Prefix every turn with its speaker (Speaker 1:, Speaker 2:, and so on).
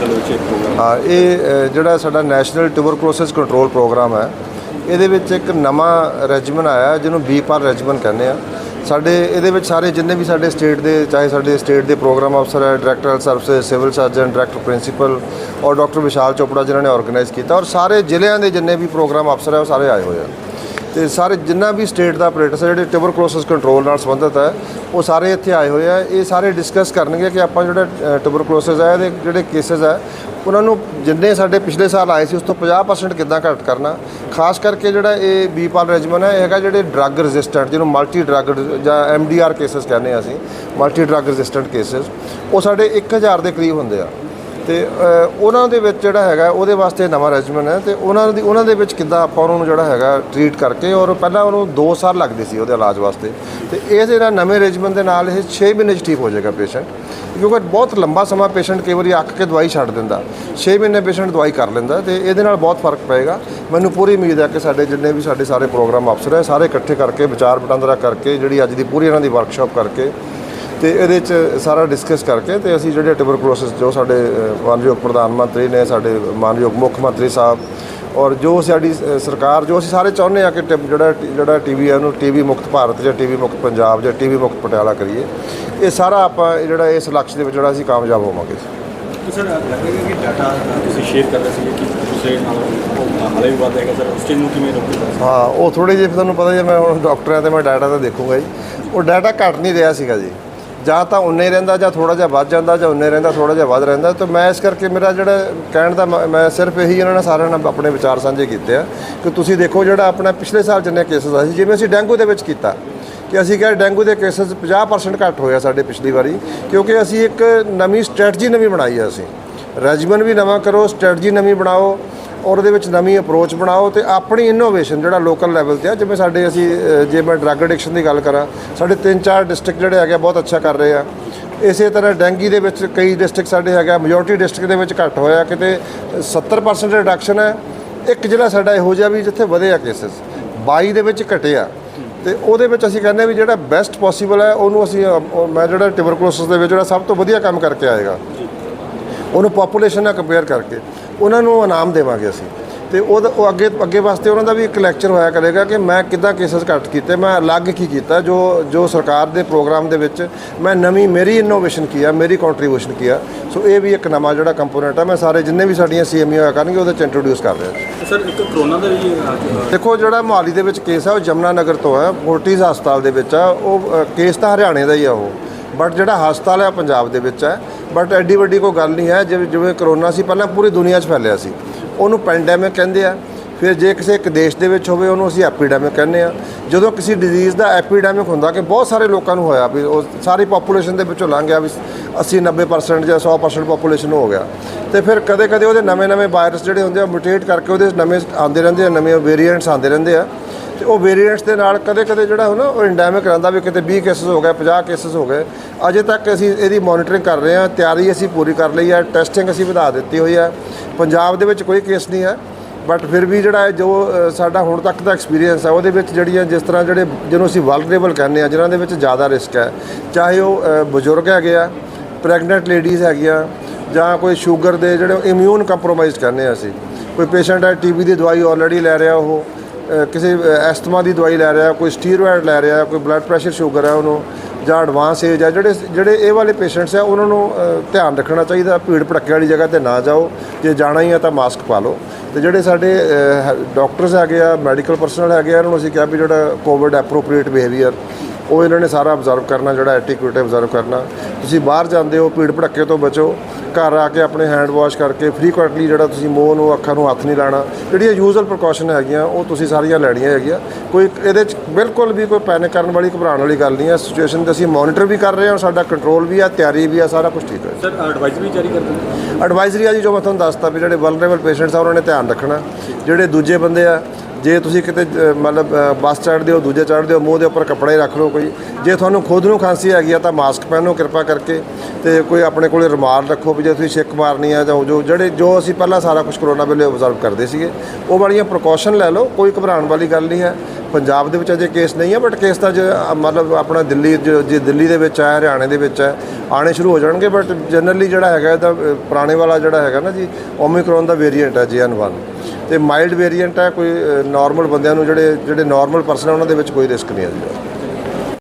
Speaker 1: Hospital ਵਿੱਚ ਇਹ programme
Speaker 2: ਹਾਂ ਇਹ ਅ, ਜਿਹੜਾ ਸਾਡਾ ਨੈਸ਼ਨਲ ਟਿਊਬਰਕਲੋਸਿਸ ਕੰਟਰੋਲ ਪ੍ਰੋਗਰਾਮ ਹੈ ਇਹਦੇ ਵਿੱਚ ਇੱਕ ਨਵਾਂ ਰੈਜੀਮਨ ਆਇਆ ਜਿਹਨੂੰ ਬੀਪਾਰ ਰੈਜੀਮਨ ਕਹਿੰਦੇ ਆ। ਸਾਡੇ ਇਹਦੇ ਵਿੱਚ ਸਾਰੇ ਜਿੰਨੇ ਵੀ ਸਾਡੇ ਸਟੇਟ ਦੇ ਚਾਹੇ ਸਾਡੇ ਸਟੇਟ ਦੇ ਪ੍ਰੋਗਰਾਮ ਅਫਸਰ ਹੈ director service civil surgeon director principal ਔਰ ਡਾਕਟਰ ਵਿਸ਼ਾਲ ਚੋਪੜਾ ਜਿਨ੍ਹਾਂ ਨੇ ਆਰਗੇਨਾਈਜ਼ ਕੀਤਾ ਔਰ ਸਾਰੇ ਜ਼ਿਲ੍ਹਿਆਂ ਦੇ ਜਿੰਨੇ ਵੀ ਪ੍ਰੋਗਰਾਮ ਅਫਸਰ ਹੈ ਉਹ ਸਾਰੇ ਆਏ ਹੋਏ ਆ। ਤੇ ਸਾਰੇ ਜਿੰਨਾ ਵੀ ਸਟੇਟ ਦਾ ਆਪਰੇਟਰ ਜਿਹੜੇ ਟਿਬਰ ਕਲੋਸਿਸ ਕੰਟਰੋਲ ਨਾਲ ਸੰਬੰਧਤ ਹੈ ਉਹ ਸਾਰੇ ਇੱਥੇ ਆਏ ਹੋਏ ਆ। ਇਹ ਸਾਰੇ ਡਿਸਕਸ ਕਰਨਗੇ ਕਿ ਆਪਾਂ ਜਿਹੜਾ ਟਿਬਰ ਕਲੋਸਿਸ ਹੈ ਇਹਦੇ ਜਿਹੜੇ ਕੇਸਸ ਹੈ ਉਹਨਾਂ ਨੂੰ ਜਿੰਨੇ ਸਾਡੇ ਪਿਛਲੇ ਸਾਲ ਆਏ ਸੀ, ਉਸ ਤੋਂ 50% ਕਿੱਦਾਂ ਘਟ ਕਰਨਾ। ਖਾਸ ਕਰਕੇ ਜਿਹੜਾ ਇਹ ਬੀਪਾਲ ਰੈਜੀਮਨ ਹੈ ਇਹ ਹੈਗਾ ਜਿਹੜੇ ਡਰੱਗ ਰੈਜ਼ਿਸਟੈਂਟ ਜਿਹਨੂੰ ਮਲਟੀ ਡਰੱਗ ਜਾਂ ਐੱਮ ਡੀ ਆਰ ਕੇਸਸ ਕਹਿੰਦੇ ਆ ਅਸੀਂ ਮਲਟੀ ਡਰੱਗ ਰੈਜ਼ਿਸਟੈਂਟ ਕੇਸਸ ਉਹ ਸਾਡੇ 1000 ਦੇ ਕਰੀਬ ਹੁੰਦੇ ਆ। ਤੇ ਉਹਨਾਂ ਦੇ ਵਿੱਚ ਜਿਹੜਾ ਹੈਗਾ, ਉਹਦੇ ਵਾਸਤੇ ਨਵਾਂ ਰੈਜੀਮਨ ਹੈ ਤੇ ਉਹਨਾਂ ਦੀ, ਉਹਨਾਂ ਦੇ ਵਿੱਚ ਕਿੱਦਾਂ ਆਪਾਂ ਉਹਨਾਂ ਨੂੰ ਜਿਹੜਾ ਹੈਗਾ ਟ੍ਰੀਟ ਕਰਕੇ ਔਰ ਪਹਿਲਾਂ ਉਹਨੂੰ 2 ਸਾਲ ਲੱਗਦੇ ਸੀ ਉਹਦੇ ਇਲਾਜ ਵਾਸਤੇ। ਤੇ ਇਹ ਜਿਹੜਾ ਨਵੇਂ ਰੈਜੀਮਨ ਦੇ ਨਾਲ ਇਹ 6 ਮਹੀਨੇ 'ਚ ਠੀਕ ਹੋ ਜਾਏਗਾ ਪੇਸ਼ੈਂਟ ਕਿਉਂਕਿ ਬਹੁਤ ਲੰਬਾ ਸਮਾਂ ਪੇਸ਼ੈਂਟ ਕਈ ਵਾਰੀ ਅੱਕ ਕੇ ਦਵਾਈ ਛੱਡ ਦਿੰਦਾ। 6 ਮਹੀਨੇ ਪੇਸ਼ੈਂਟ ਦਵਾਈ ਕਰ ਲੈਂਦਾ ਤੇ ਇਹਦੇ ਨਾਲ ਬਹੁਤ ਫ਼ਰਕ ਪਏਗਾ। ਮੈਨੂੰ ਪੂਰੀ ਉਮੀਦ ਹੈ ਕਿ ਸਾਡੇ ਜਿੰਨੇ ਵੀ ਸਾਡੇ ਸਾਰੇ ਪ੍ਰੋਗਰਾਮ ਅਫਸਰ ਹੈ, ਸਾਰੇ ਇਕੱਠੇ ਕਰਕੇ, ਵਿਚਾਰ ਵਟਾਂਦਰਾ ਕਰਕੇ, ਜਿਹੜੀ ਅੱਜ ਦੀ ਪੂਰੀ ਇਹਨਾਂ ਦੀ ਵਰਕਸ਼ਾਪ ਕਰਕੇ ਤੇ ਇਹਦੇ ਚ ਸਾਰਾ ਡਿਸਕਸ ਕਰਕੇ ਤੇ ਅਸੀਂ ਜਿਹੜੇ ਟਿਊਬਰਕਲੋਸਿਸ ਜੋ ਸਾਡੇ ਮਾਨਯੋਗ ਪ੍ਰਧਾਨ ਮੰਤਰੀ ਨੇ ਸਾਡੇ ਮਾਨਯੋਗ ਮੁੱਖ ਮੰਤਰੀ ਸਾਹਿਬ ਔਰ ਜੋ ਸਾਡੀ ਸਰਕਾਰ ਜੋ ਅਸੀਂ ਸਾਰੇ ਚਾਹੁੰਦੇ ਆ ਕਿ ਜਿਹੜਾ ਜਿਹੜਾ ਟੀਵੀ ਹੈ ਉਹਨੂੰ ਟੀਵੀ ਮੁਕਤ ਭਾਰਤ ਜਾਂ ਟੀਵੀ ਮੁਕਤ ਪੰਜਾਬ ਜਾਂ ਟੀਵੀ ਮੁਕਤ ਪਟਿਆਲਾ ਕਰੀਏ ਇਹ ਸਾਰਾ ਆਪਾਂ ਜਿਹੜਾ ਇਸ ਲਕਸ਼ ਦੇ ਵਿੱਚ ਜਿਹੜਾ ਅਸੀਂ ਕਾਮਯਾਬ ਹੋਵਾਂਗੇ।
Speaker 1: ਸਰ ਲੱਗੇਗਾ ਕਿ ਡਾਟਾ ਤੁਸੀਂ ਸ਼ੇਅਰ ਕਰ ਰਹੇ ਸੀ ਕਿ ਉਹ ਹਾਲੇ ਵੀ ਵੱਧ ਹੈਗਾ ਸਰ ਉਸ ਚੀਜ਼ ਨੂੰ ਕਿਵੇਂ ਰੋਕੋਗੇ
Speaker 2: ਹਾਂ? ਉਹ ਥੋੜੇ ਜਿਹੇ ਤੁਹਾਨੂੰ ਪਤਾ ਜੇ ਮੈਂ ਹੁਣ ਡਾਕਟਰ ਆ ਤੇ ਮੈਂ ਡਾਟਾ ਤਾਂ ਦੇਖੂੰਗਾ ਜੀ ਉਹ ਡਾਟਾ ਘਟ ਨਹੀਂ ਰਿਹਾ ਸੀਗਾ ਜੀ। ਜਾਂ ਤਾਂ ਉਨੇ ਹੀ ਰਹਿੰਦਾ ਜਾਂ ਥੋੜਾ ਜਿਹਾ ਵੱਧ ਜਾਂਦਾ ਜਾਂ ਉਨੇ ਰਹਿੰਦਾ ਥੋੜਾ ਜਿਹਾ ਵੱਧ ਰਹਿੰਦਾ। ਤਾਂ ਮੈਂ ਇਸ ਕਰਕੇ ਮੇਰਾ ਜਿਹੜਾ ਕਹਿਣ ਦਾ ਮ- ਮੈਂ ਸਿਰਫ ਇਹੀ ਇਹਨਾਂ ਨਾਲ ਸਾਰਿਆਂ ਨਾਲ ਆਪਣੇ ਵਿਚਾਰ ਸਾਂਝੇ ਕੀਤੇ ਆ ਕਿ ਤੁਸੀਂ ਦੇਖੋ ਜਿਹੜਾ ਆਪਣਾ ਪਿਛਲੇ ਸਾਲ ਜਿੰਨੇ ਕੇਸਸ ਆ ਸੀ, ਜਿਵੇਂ ਅਸੀਂ ਡੈਂਗੂ ਦੇ ਵਿੱਚ ਕੀਤਾ, ਕਿ ਅਸੀਂ ਕਿਹਾ ਡੈਂਗੂ ਦੇ ਕੇਸਸ 50% ਘੱਟ ਹੋਇਆ ਸਾਡੇ ਪਿਛਲੀ ਵਾਰੀ, ਕਿਉਂਕਿ ਅਸੀਂ ਇੱਕ ਨਵੀਂ ਸਟ੍ਰੈਟਜੀ ਨਵੀਂ ਬਣਾਈ ਆ ਅਸੀਂ। ਰੈਜੀਮਨ ਵੀ ਨਵਾਂ ਕਰੋ ਸਟ੍ਰੈਟਜੀ ਨਵੀਂ ਬਣਾਓ ਔਰ ਉਹਦੇ ਵਿੱਚ ਨਵੀਂ ਅਪਰੋਚ ਬਣਾਓ ਤੇ ਆਪਣੀ ਇਨੋਵੇਸ਼ਨ ਜਿਹੜਾ ਲੋਕਲ ਲੈਵਲ ਤੇ ਆ ਜਿਵੇਂ ਸਾਡੇ ਅਸੀਂ ਜੇ ਮੈਂ ਡਰੱਗ ਐਡਿਕਸ਼ਨ ਦੀ ਗੱਲ ਕਰਾਂ ਸਾਡੇ ਤਿੰਨ ਚਾਰ ਡਿਸਟ੍ਰਿਕਟ ਜਿਹੜੇ ਹੈਗੇ ਆ, ਬਹੁਤ ਅੱਛਾ ਕਰ ਰਹੇ ਆ। ਇਸੇ ਤਰ੍ਹਾਂ ਡੈਂਗੀ ਦੇ ਵਿੱਚ ਕਈ ਡਿਸਟ੍ਰਿਕਟ ਸਾਡੇ ਹੈਗਾ ਮੈਜੋਰਟੀ ਡਿਸਟ੍ਰਿਕਟ ਦੇ ਵਿੱਚ ਘੱਟ ਹੋਇਆ ਕਿਤੇ 70% ਰਿਡਕਸ਼ਨ ਹੈ। ਇੱਕ ਜ਼ਿਲ੍ਹਾ ਸਾਡਾ ਇਹੋ ਜਿਹਾ ਵੀ ਜਿੱਥੇ ਵਧੇ ਆ ਕੇਸਸ 22 ਦੇ ਵਿੱਚ ਘਟਿਆ। ਤੇ ਉਹਦੇ ਵਿੱਚ ਅਸੀਂ ਕਹਿੰਦੇ ਵੀ ਜਿਹੜਾ ਬੈਸਟ ਪੋਸੀਬਲ ਹੈ ਉਹਨੂੰ ਅਸੀਂ ਮੈਂ ਜਿਹੜਾ ਟਿਊਬਰਕਲੋਸਿਸ ਦੇ ਵਿੱਚ ਜਿਹੜਾ ਸਭ ਤੋਂ ਵਧੀਆ ਕੰਮ ਕਰਕੇ ਆਏਗਾ। ਉਹਨੂੰ ਪੋਪੂਲੇਸ਼ਨ ਨਾਲ ਕੰਪੇਅਰ ਕਰਕੇ। ਉਹਨਾਂ ਨੂੰ ਇਨਾਮ ਦੇਵਾਂਗੇ ਅਸੀਂ। ਤੇ ਉਹ ਅੱਗੇ ਅੱਗੇ ਵਾਸਤੇ ਉਹਨਾਂ ਦਾ ਵੀ ਇੱਕ ਲੈਕਚਰ ਹੋਇਆ ਕਰੇਗਾ ਕਿ ਮੈਂ ਕਿੱਦਾਂ ਕੇਸਸ ਘੱਟ ਕੀਤੇ ਮੈਂ ਅਲੱਗ ਕੀ ਕੀਤਾ ਜੋ ਜੋ ਸਰਕਾਰ ਦੇ ਪ੍ਰੋਗਰਾਮ ਦੇ ਵਿੱਚ ਮੈਂ ਨਵੀਂ ਮੇਰੀ ਇਨੋਵੇਸ਼ਨ ਕੀ ਆ ਮੇਰੀ ਕੰਟਰੀਬਿਊਸ਼ਨ ਕੀ ਆ। ਸੋ ਇਹ ਵੀ ਇੱਕ ਨਵਾਂ ਜਿਹੜਾ ਕੰਪੋਨੈਂਟ ਆ ਮੈਂ ਸਾਰੇ ਜਿੰਨੇ ਵੀ ਸਾਡੀਆਂ ਸੀਐਮਈ ਹੋਇਆ ਕਰਨਗੇ ਉਹਦੇ ਚ ਇੰਟਰੋਡਿਊਸ ਕਰ ਰਿਹਾ।
Speaker 1: ਸਰ ਇੱਕ ਕਰੋਨਾ ਦਾ ਵੀ
Speaker 2: ਦੇਖੋ ਜਿਹੜਾ ਮੋਹਾਲੀ ਦੇ ਵਿੱਚ ਕੇਸ ਆ ਉਹ ਜਮਨਾ ਨਗਰ ਤੋਂ ਹੈ ਫੋਰਟਿਸ ਹਸਪਤਾਲ ਦੇ ਵਿੱਚ ਆ ਉਹ ਕੇਸ ਤਾਂ ਹਰਿਆਣੇ ਦਾ ਹੀ ਆ ਉਹ। ਬਟ ਜਿਹੜਾ ਹਸਪਤਾਲ ਉਹ ਪੰਜਾਬ ਦੇ ਵਿੱਚ ਹੈ ਬਟ ਐਡੀ ਵੱਡੀ ਕੋਈ ਗੱਲ ਨਹੀਂ ਹੈ, ਜਿਵੇਂ ਜਿਵੇਂ ਕਰੋਨਾ ਸੀ, ਪਹਿਲਾਂ ਪੂਰੀ ਦੁਨੀਆ 'ਚ ਫੈਲਿਆ ਸੀ। ਉਹਨੂੰ ਪੈਂਡੈਮਿਕ ਕਹਿੰਦੇ ਆ। ਫਿਰ ਜੇ ਕਿਸੇ ਇੱਕ ਦੇਸ਼ ਦੇ ਵਿੱਚ ਹੋਵੇ, ਉਹਨੂੰ ਅਸੀਂ ਐਪੀਡੈਮਿਕ ਕਹਿੰਦੇ ਆ। ਜਦੋਂ ਕਿਸੇ ਡਿਜ਼ੀਜ਼ ਦਾ ਐਪੀਡੈਮਿਕ ਹੁੰਦਾ ਕਿ ਬਹੁਤ ਸਾਰੇ ਲੋਕਾਂ ਨੂੰ ਹੋਇਆ ਵੀ ਉਹ ਸਾਰੀ ਪੋਪੂਲੇਸ਼ਨ ਦੇ ਵਿੱਚੋਂ ਲੰਘ ਗਿਆ ਵੀ 80 90% ਜਾਂ 100% ਪੋਪੂਲੇਸ਼ਨ ਹੋ ਗਿਆ। ਤੇ ਫਿਰ ਕਦੇ ਕਦੇ ਉਹਦੇ ਨਵੇਂ-ਨਵੇਂ ਵਾਇਰਸ ਜਿਹੜੇ ਹੁੰਦੇ ਆ ਮਿਊਟੇਟ ਕਰਕੇ ਉਹਦੇ ਨਵੇਂ ਆਉਂਦੇ ਰਹਿੰਦੇ ਆ, ਨਵੇਂ ਵੇਰੀਐਂਟਸ ਆਉਂਦੇ ਰਹਿੰਦੇ ਆ। ਤੇ ਉਹ ਵੇਰੀਐਂਟਸ ਦੇ ਨਾਲ ਕਦੇ-ਕਦੇ ਜਿਹੜਾ ਹੋ ਨਾ ਉਹ ਇੰਡੈਮਿਕ ਰਹਿੰਦਾ ਵੀ ਕਿਤੇ 20 ਕੇਸਸ ਹੋ ਗਏ 50 ਕੇਸਸ ਹੋ ਗਏ। ਅਜੇ ਤੱਕ ਅਸੀਂ ਇਹਦੀ ਮੋਨੀਟਰਿੰਗ ਕਰ ਰਹੇ ਹਾਂ, ਤਿਆਰੀ ਅਸੀਂ ਪੂਰੀ ਕਰ ਲਈ ਹੈ ਟੈਸਟਿੰਗ ਅਸੀਂ ਵਧਾ ਦਿੱਤੀ ਹੋਈ ਹੈ। ਪੰਜਾਬ ਦੇ ਵਿੱਚ ਕੋਈ ਕੇਸ ਨਹੀਂ ਹੈ ਬਟ ਫਿਰ ਵੀ ਜਿਹੜਾ ਹੈ ਜੋ ਸਾਡਾ ਹੁਣ ਤੱਕ ਦਾ ਐਕਸਪੀਰੀਅੰਸ ਹੈ, ਉਹਦੇ ਵਿੱਚ ਜਿਹੜੀਆਂ ਜਿਸ ਤਰ੍ਹਾਂ ਜਿਹੜੇ ਜਿਹਨੂੰ ਅਸੀਂ ਵਲਨਰੇਬਲ ਕਹਿੰਦੇ ਆ ਜਿਨ੍ਹਾਂ ਦੇ ਵਿੱਚ ਜ਼ਿਆਦਾ ਰਿਸਕ ਹੈ। ਚਾਹੇ ਉਹ ਬਜ਼ੁਰਗ ਹੈਗੇ ਆ ਪ੍ਰੈਗਨੈਂਟ ਲੇਡੀਜ਼ ਹੈਗੀਆਂ, ਜਾਂ ਕੋਈ ਸ਼ੂਗਰ ਦੇ ਜਿਹੜੇ ਇਮਿਊਨ ਕੰਪਰੋਮਾਈਜ਼ ਕਹਿੰਦੇ ਆ ਅਸੀਂ। ਕੋਈ ਪੇਸ਼ੈਂਟ ਹੈ ਟੀਬੀ ਦੀ ਦਵਾਈ ਆਲਰੇਡੀ ਲੈ ਰਿਹਾ ਉਹ ਕਿਸੇ ਐਸਥਮਾ ਦੀ ਦਵਾਈ ਲੈ ਰਿਹਾ, ਕੋਈ ਸਟੀਰੋਇਡ ਲੈ ਰਿਹਾ, ਕੋਈ ਬਲੱਡ ਪ੍ਰੈਸ਼ਰ ਸ਼ੂਗਰ ਹੈ ਉਹਨੂੰ, ਜਾਂ ਐਡਵਾਂਸ ਏਜ ਹੈ, ਜਿਹੜੇ ਜਿਹੜੇ ਇਹ ਵਾਲੇ ਪੇਸ਼ੈਂਟਸ ਆ ਉਹਨਾਂ ਨੂੰ ਧਿਆਨ ਰੱਖਣਾ ਚਾਹੀਦਾ, ਭੀੜ ਭੜੱਕੇ ਵਾਲੀ ਜਗ੍ਹਾ ਤੇ ਨਾ ਜਾਓ, ਜੇ ਜਾਣਾ ਹੀ ਹੈ ਤਾਂ ਮਾਸਕ ਪਾ ਲਓ। ਤੇ ਜਿਹੜੇ ਸਾਡੇ ਡਾਕਟਰਸ ਹੈਗੇ ਆ ਮੈਡੀਕਲ ਪਰਸਨਲ ਹੈਗੇ ਆ, ਉਹਨਾਂ ਨੂੰ ਅਸੀਂ ਕਿਹਾ ਵੀ ਜਿਹੜਾ ਕੋਵਿਡ ਐਪਰੋਪ੍ਰੀਏਟ ਬਿਹੇਵੀਅਰ ਉਹ ਇਹਨਾਂ ਨੇ ਸਾਰਾ ਅਬਜ਼ਰਵ ਕਰਨਾ ਜਿਹੜਾ ਐਟੀਕੇਟ ਅਬਜ਼ਰਵ ਕਰਨਾ। ਤੁਸੀਂ ਬਾਹਰ ਜਾਂਦੇ ਹੋ ਭੀੜ ਭੜੱਕੇ ਤੋਂ ਬਚੋ। ਘਰ ਆ ਕੇ ਆਪਣੇ ਹੈਂਡ ਵਾਸ਼ ਕਰਕੇ ਫ੍ਰੀਕੁਐਂਟਲੀ ਜਿਹੜਾ ਤੁਸੀਂ ਮੂੰਹ ਨੂੰ ਅੱਖਾਂ ਨੂੰ ਹੱਥ ਨਹੀਂ ਲਾਣਾ। ਜਿਹੜੀਆਂ ਯੂਜ਼ੂਅਲ ਪ੍ਰੀਕਾਸ਼ਨ ਹੈਗੀਆਂ ਉਹ ਤੁਸੀਂ ਸਾਰੀਆਂ ਲੈਣੀਆਂ ਹੈਗੀਆਂ। ਕੋਈ ਇਹਦੇ 'ਚ ਬਿਲਕੁਲ ਵੀ ਕੋਈ ਪੈਨਿਕ ਕਰਨ ਵਾਲੀ ਘਬਰਾਉਣ ਵਾਲੀ ਗੱਲ ਨਹੀਂ ਹੈ। ਸਿਚੁਏਸ਼ਨ ਤੇ ਅਸੀਂ ਮੋਨੀਟਰ ਵੀ ਕਰ ਰਹੇ ਹਾਂ ਸਾਡਾ ਕੰਟਰੋਲ ਵੀ ਆ ਤਿਆਰੀ ਵੀ ਆ ਸਾਰਾ ਕੁਝ ਠੀਕ ਹੈ।
Speaker 1: ਸਰ ਐਡਵਾਈਜ਼ਰੀ ਜਾਰੀ ਕਰ ਦਿੰਦੇ
Speaker 2: ਐਡਵਾਈਜ਼ਰੀ ਆ ਜੀ ਜੋ ਮੈਂ ਤੁਹਾਨੂੰ ਦੱਸਤਾ ਵੀ ਜਿਹੜੇ ਵਲਨਰੇਬਲ ਪੇਸ਼ੈਂਟਸ ਆ ਉਹਨਾਂ ਨੇ ਧਿਆਨ ਰੱਖਣਾ। ਜਿਹੜੇ ਦੂਜੇ ਬੰਦੇ ਆ ਜੇ ਤੁਸੀਂ ਕਿਤੇ ਮਤਲਬ ਬੱਸ ਚੜ੍ਹਦੇ ਹੋ, ਦੂਜੇ ਚੜ੍ਹਦੇ ਹੋ, ਮੂੰਹ ਦੇ ਉੱਪਰ ਕੱਪੜਾ ਹੀ ਰੱਖ ਲਓ ਕੋਈ, ਜੇ ਤੁਹਾਨੂੰ ਖੁਦ ਨੂੰ ਖਾਂਸੀ ਹੈਗੀ ਆ ਤਾਂ ਮਾਸਕ ਪਹਿਨੋ, ਕਿਰਪਾ ਕਰਕੇ। ਤੇ ਕੋਈ ਆਪਣੇ ਕੋਲੇ ਰੁਮਾਲ ਰੱਖੋ ਵੀ ਜੇ ਤੁਸੀਂ ਛਿੱਕ ਮਾਰਨੀ ਆ ਜਾਂ ਜੋ, ਜਿਹੜੇ ਜੋ ਅਸੀਂ ਪਹਿਲਾਂ ਸਾਰਾ ਕੁਝ ਕਰੋਨਾ ਵੇਲੇ ਆਬਜ਼ਰਵ ਕਰਦੇ ਸੀਗੇ, ਉਹ ਵਾਲੀਆਂ ਪ੍ਰੀਕਾਸ਼ਨ ਲੈ ਲਓ, ਕੋਈ ਘਬਰਾਉਣ ਵਾਲੀ ਗੱਲ ਨਹੀਂ ਹੈ। ਪੰਜਾਬ ਦੇ ਵਿੱਚ ਅਜੇ ਕੇਸ ਨਹੀਂ ਹੈ ਬਟ ਕੇਸ ਤਾਂ ਜੇ ਮਤਲਬ ਆਪਣਾ ਦਿੱਲੀ ਜੇ ਦਿੱਲੀ ਦੇ ਵਿੱਚ ਹੈ, ਹਰਿਆਣੇ ਦੇ ਵਿੱਚ ਹੈ ਆਣੇ ਸ਼ੁਰੂ ਹੋ ਜਾਣਗੇ ਬਟ ਜਨਰਲੀ ਜਿਹੜਾ ਹੈਗਾ ਇਹਦਾ ਪੁਰਾਣੇ ਵਾਲਾ ਜਿਹੜਾ ਹੈਗਾ ਨਾ ਜੀ ਓਮਿਕਰੋਨ ਦਾ ਵੇਰੀਐਂਟ ਹੈ JN1 ਤੇ ਮਾਈਲਡ ਵੇਰੀਐਂਟ ਹੈ, ਕੋਈ ਨਾਰਮਲ ਬੰਦਿਆਂ ਨੂੰ ਜਿਹੜੇ ਜਿਹੜੇ ਨਾਰਮਲ ਪਰਸਨ ਉਹਨਾਂ ਦੇ ਵਿੱਚ ਕੋਈ ਰਿਸਕ ਨਹੀਂ ਹੈ ਜੀ।